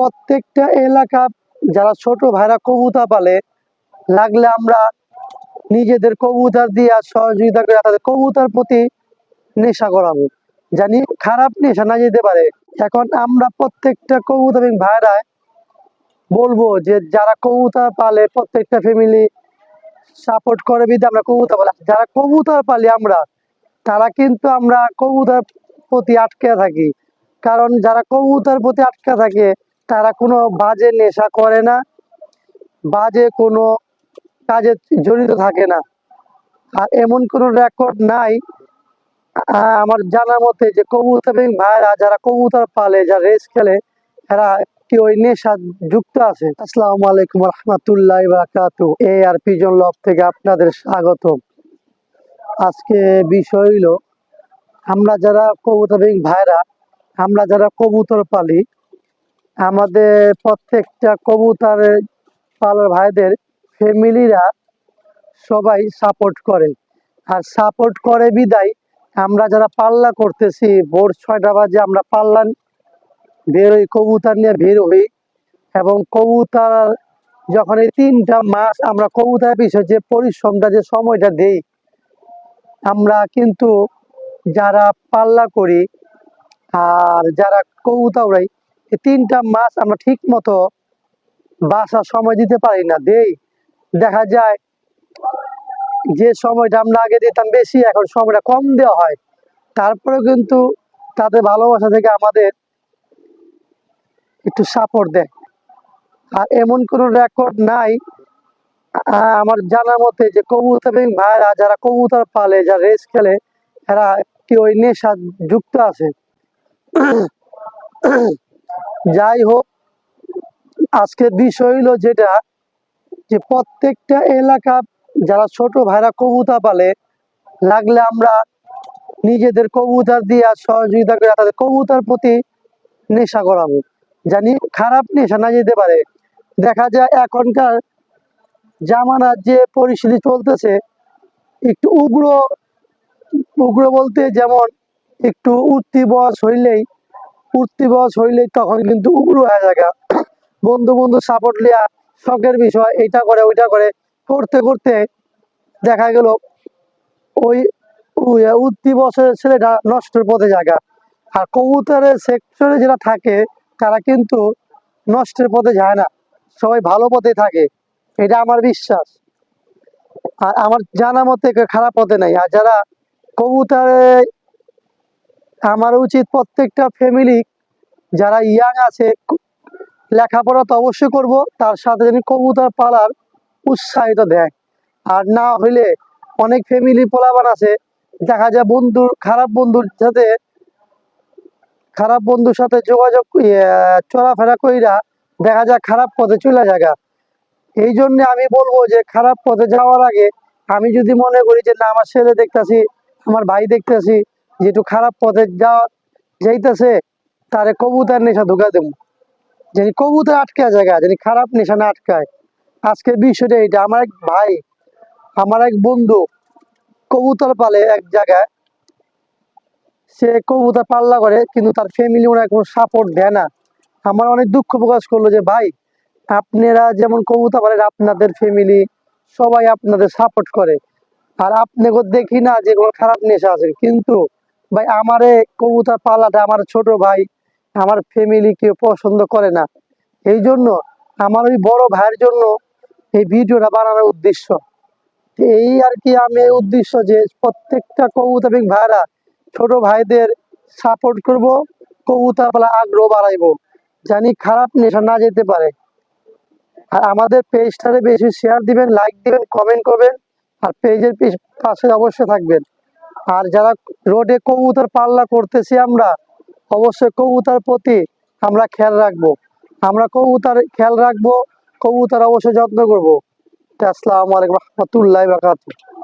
প্রত্যেকটা এলাকা, যারা ছোট ভাইরা কবুতর পালে, লাগলে আমরা নিজেদের কবুতর দিয়ে সহযোগিতা করে তাদের কবুতর প্রতি নেশা করাবো। জানি খারাপ নেশা না যেতে পারে। এখন আমরা প্রত্যেকটা কবুতর ভাইরা বলব যে যারা কবুতর পালে, প্রত্যেকটা ফ্যামিলি সাপোর্ট করে বিধে আমরা কবুতর পালি, যারা কবুতর পালি আমরা, তারা কিন্তু আমরা কবুতর প্রতি আটকে থাকি। কারণ যারা কবুতর প্রতি আটকে থাকে তারা কোনো বাজে নেশা করে না, বাজে কোনো কাজে জড়িত থাকে না। আর এমন কোনো রেকর্ড নাই আমার জানা মতে যে কবুতর ভাইরা যারা কবুতর পালে যারা রেস খেলে, এরা কি ওই নেশা যুক্ত আছে। আসসালামু আলাইকুম রহমতুল্লাহ বারাকাতু। এ আর পিজন লব থেকে আপনাদের স্বাগত আজকে বিষয় হইল, আমরা যারা কবুতর ভাইরা, আমরা যারা কবুতর পালি আমাদের প্রত্যেকটা কবুতরের পালার ভাইদের ফ্যামিলিরা সবাই সাপোর্ট করে। আর সাপোর্ট করে বিদায়, আমরা যারা পাল্লা করতেছি, ভোর ছয়টা বাজে আমরা পাল্লা বের হই, কবুতর নিয়ে বের হই এবং কবুতর যখন এই তিনটা মাস আমরা কবুতর পিছনে যে পরিশ্রমটা, যে সময়টা দেই, আমরা কিন্তু যারা পাল্লা করি আর যারা কবুতর উড়াই তিনটা মাছ আমরা ঠিক মতো বাসার সময় দিতে পারি না। দেই, দেখা যায় যে সময়টা আমরা আগে দিতাম বেশি, এখন সময়টা কম দেওয়া হয়। তারপরেও কিন্তু তাদের ভালোবাসা থেকে আমাদের একটু সাপোর্ট দেয়। আর এমন কোনো রেকর্ড নাই আমার জানা মতে যে কবুতর ভাইরা যারা কবুতর পালে যারা রেস খেলে, এরা ওই নেশা যুক্ত আছে? যাই হোক আজকের বিষয় হলো যেটা, যে প্রত্যেকটা এলাকা, যারা ছোট ভাইরা কবুতর পালে, লাগলে আমরা নিজেদের কবুতর দিয়ে সহযোগিতা করে তাদের কবুতর প্রতি নেশা করাবো। জানি খারাপ নেশা না যেতে পারে। দেখা যায় এখনকার জামানার যে পরিস্থিতি চলতেছে, একটু উগ্র উগ্র বলতে যেমন একটু উঠতি বয়স হইলেই উঠতি বয়স হইলে তখন কিন্তু উগ্র হয়ে যায় বন্ধু বন্ধু সাপোর্ট লিয়া শখের বিষয় এটা করে, ওইটা করে, করতে করতে দেখা গেল ওই উঠতি বছরের ছেলেটা নষ্টের পথে জায়গা। আর কবুতরের সেক্টরে যারা থাকে, তারা কিন্তু নষ্টের পথে যায় না। সবাই ভালো পথে থাকে। এটা আমার বিশ্বাস। আর আমার জানা মতে খারাপ পথে নাই। আর যারা কবুতরে আমার উচিত প্রত্যেকটা ফ্যামিলি যারা ইয়াং আছে লেখাপড়া তো অবশ্যই করব তার সাথে যেন কবুতর পালার উৎসাহিত দেয়। আর না হইলে অনেক ফ্যামিলি পোলাবান আছে দেখা যায় বন্ধুর খারাপ বন্ধুর সাথে খারাপ বন্ধুর সাথে যোগাযোগ ইয়ে, চলাফেরা কইরা দেখা যায় খারাপ পথে চলে জায়গা এই জন্য আমি বলব যে খারাপ পথে যাওয়ার আগে আমি যদি মনে করি যে না আমার ছেলে দেখতেছি আমার ভাই দেখতেছি যে একটু খারাপ পথে যাওয়া যাইতেছে, তারে কবুতর নেশা ঢুকা দেবো। যিনি কবুতর আটকে জায়গা যিনি খারাপ নেশা না আটকায়, আজকে বিষয়টা এটা আমার এক ভাই, আমার এক বন্ধু, কবুতর পালে এক জায়গায়। সে কবুতর পাল্লা করে, কিন্তু তার ফ্যামিলি ওনার কোনো সাপোর্ট দেয় না। আমার অনেক দুঃখ প্রকাশ করল যে, ভাই, আপনারা যেমন কবুতর পালেন, আপনাদের ফ্যামিলি সবাই আপনাদের সাপোর্ট করে। আর আপনাকে দেখি না যে কোনো খারাপ নেশা আছে। কিন্তু ভাই, আমারে কবুতর পালাটা আমার ছোট ভাই, আমার ফ্যামিলি কেউ পছন্দ করে না। এই জন্য আমার ওই বড় ভাইয়ের জন্য এই ভিডিওটা বানানোর উদ্দেশ্য। এই আর কি আমি উদ্দেশ্য যে প্রত্যেকটা কবুতর ভাইরা ছোট ভাইদের সাপোর্ট করব, কবুতর পালা আগ্রহ বাড়াইবো, জানি খারাপ নেশা না যেতে পারে। আর আমাদের পেজটারে বেশি শেয়ার দিবেন লাইক দিবেন কমেন্ট করবেন, আর পেজের পাশে অবশ্যই থাকবেন। আর যারা রোডে কবুতর পাল্লা করতেছি আমরা, অবশ্যই কবুতর প্রতি আমরা খেয়াল রাখব। আমরা কবুতর খেয়াল রাখব, কবুতর অবশ্যই যত্ন করব। আসসালামু আলাইকুম রহমতুল্লাহ বাকাতুহ